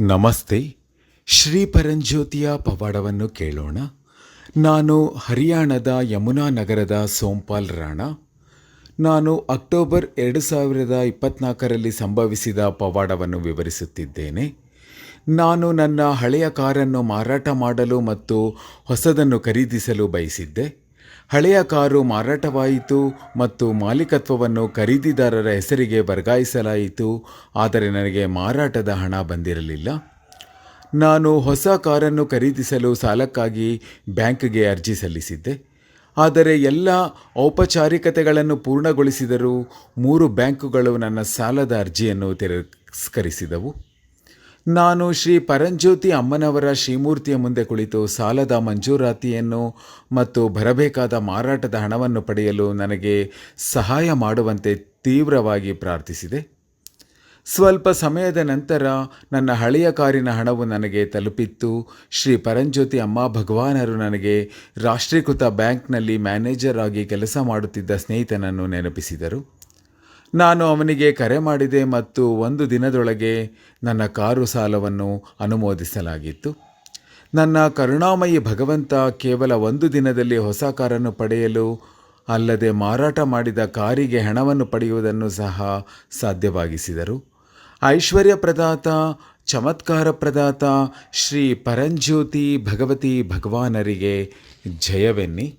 ನಮಸ್ತೆ. ಶ್ರೀ ಪರಂಜ್ಯೋತಿಯ ಪವಾಡವನ್ನು ಕೇಳೋಣ. ನಾನು ಹರಿಯಾಣದ ಯಮುನಾ ನಗರದ ಸೋಂಪಾಲ್ ರಾಣಾ. ನಾನು ಅಕ್ಟೋಬರ್ ಎರಡು ಸಾವಿರದ ಇಪ್ಪತ್ನಾಲ್ಕರಲ್ಲಿ ಸಂಭವಿಸಿದ ಪವಾಡವನ್ನು ವಿವರಿಸುತ್ತಿದ್ದೇನೆ. ನಾನು ನನ್ನ ಹಳೆಯ ಕಾರನ್ನು ಮಾರಾಟ ಮಾಡಲು ಮತ್ತು ಹೊಸದನ್ನು ಖರೀದಿಸಲು ಬಯಸಿದ್ದೆ. ಹಳೆಯ ಕಾರು ಮಾರಾಟವಾಯಿತು ಮತ್ತು ಮಾಲೀಕತ್ವವನ್ನು ಖರೀದಿದಾರರ ಹೆಸರಿಗೆ ವರ್ಗಾಯಿಸಲಾಯಿತು, ಆದರೆ ನನಗೆ ಮಾರಾಟದ ಹಣ ಬಂದಿರಲಿಲ್ಲ. ನಾನು ಹೊಸ ಕಾರನ್ನು ಖರೀದಿಸಲು ಸಾಲಕ್ಕಾಗಿ ಬ್ಯಾಂಕ್ಗೆ ಅರ್ಜಿ ಸಲ್ಲಿಸಿದ್ದೆ. ಆದರೆ ಎಲ್ಲ ಔಪಚಾರಿಕತೆಗಳನ್ನು ಪೂರ್ಣಗೊಳಿಸಿದರೂ ಮೂರು ಬ್ಯಾಂಕುಗಳು ನನ್ನ ಸಾಲದ ಅರ್ಜಿಯನ್ನು ತಿರಸ್ಕರಿಸಿದವು. ನಾನು ಶ್ರೀ ಪರಂಜ್ಯೋತಿ ಅಮ್ಮನವರ ಶ್ರೀಮೂರ್ತಿಯ ಮುಂದೆ ಕುಳಿತು ಸಾಲದ ಮಂಜೂರಾತಿಯನ್ನು ಮತ್ತು ಬರಬೇಕಾದ ಮಾರಾಟದ ಹಣವನ್ನು ಪಡೆಯಲು ನನಗೆ ಸಹಾಯ ಮಾಡುವಂತೆ ತೀವ್ರವಾಗಿ ಪ್ರಾರ್ಥಿಸಿದೆ. ಸ್ವಲ್ಪ ಸಮಯದ ನಂತರ ನನ್ನ ಹಳೆಯ ಕಾರಿನ ಹಣವು ನನಗೆ ತಲುಪಿತ್ತು. ಶ್ರೀ ಪರಂಜ್ಯೋತಿ ಅಮ್ಮ ಭಗವಾನರು ನನಗೆ ರಾಷ್ಟ್ರೀಕೃತ ಬ್ಯಾಂಕ್ನಲ್ಲಿ ಮ್ಯಾನೇಜರ್ ಆಗಿ ಕೆಲಸ ಮಾಡುತ್ತಿದ್ದ ಸ್ನೇಹಿತನನ್ನು ನೆನಪಿಸಿದರು. ನಾನು ಅವನಿಗೆ ಕರೆ ಮಾಡಿದೆ ಮತ್ತು ಒಂದು ದಿನದೊಳಗೆ ನನ್ನ ಕಾರು ಸಾಲವನ್ನು ಅನುಮೋದಿಸಲಾಗಿತ್ತು. ನನ್ನ ಕರುಣಾಮಯಿ ಭಗವಂತ ಕೇವಲ ಒಂದು ದಿನದಲ್ಲಿ ಹೊಸ ಕಾರನ್ನು ಪಡೆಯಲು ಅಲ್ಲದೆ ಮಾರಾಟ ಮಾಡಿದ ಕಾರಿಗೆ ಹಣವನ್ನು ಪಡೆಯುವುದನ್ನು ಸಹ ಸಾಧ್ಯವಾಗಿಸಿದರು. ಐಶ್ವರ್ಯ ಪ್ರದಾತ, ಚಮತ್ಕಾರ ಪ್ರದಾತ, ಶ್ರೀ ಪರಂಜ್ಯೋತಿ ಭಗವತಿ ಭಗವಾನರಿಗೆ ಜಯವೆನ್ನಿ.